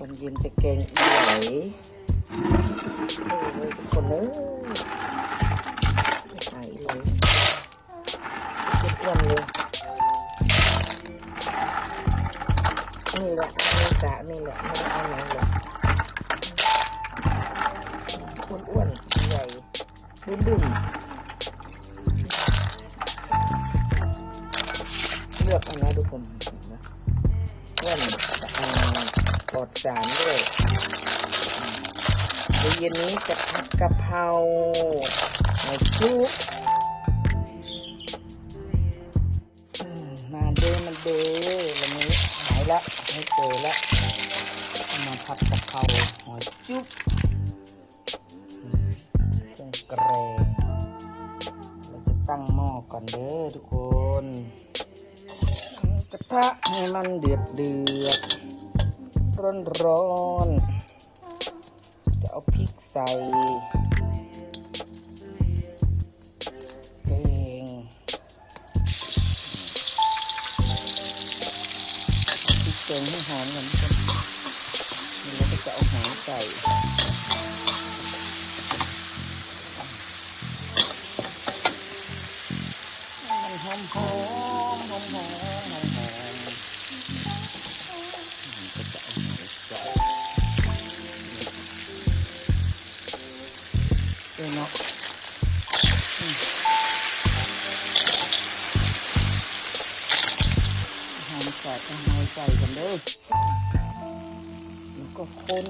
ตอนเย็นจะแกงอีไหลโอ้ยทุกคนเอ้ยหายเลยทุกวันเลยนี่แหละนี่สระนี่แหละไม่ได้เอาไหนเลยอ้วนใหญ่บึ้มๆเลือกเอานะทุกคนนะอ้วน อดสารด้วยเดี๋ยวเย็นนี้จะผัดกะเพราหอยชุบมาเด้อมาเด้อวันนี้หายละไม่เจอละมาผัดกะเพราหอยจุ๊บอืมเครื่องแกรงเราจะตั้งหม้อก่อนเด้อทุกคน กระทะให้มันเดือดเดือด ร้อนร้อนๆจะเอาพริกใส่แกงพริกแกงให้หอมก่อนทุกคนนี่เราก็จะเอาหอมใส่มันหอมหอมหอมหอมหอม อมใส่เอาหอมใส่กันเด้อแล้วก็คน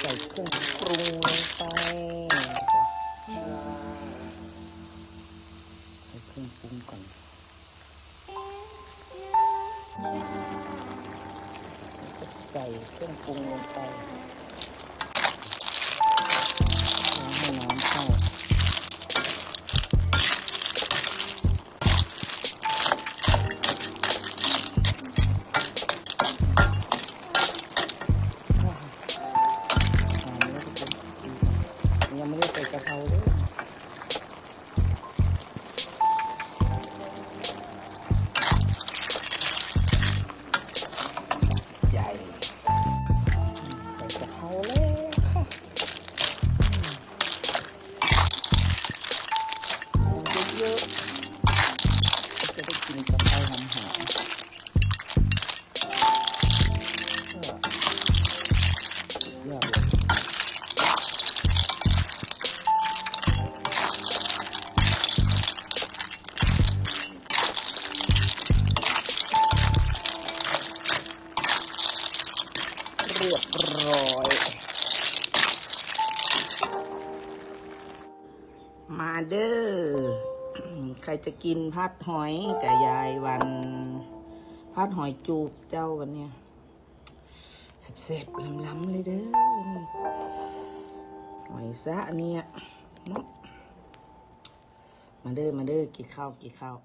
ใส่เครื่องปรุงลงไปใส่เครื่องปรุงก่อนใส่เครื่องปรุงลงไป เรียบร้อย มาเด้อ ใครจะกินพัดหอยกับยายวันพัดหอยจูบเจ้าวันเนี้ยเสบๆล้ำๆเลยเด้อ หอยซะเนี่ย มาเด้อ มาเด้อกินข้าวกินข้าว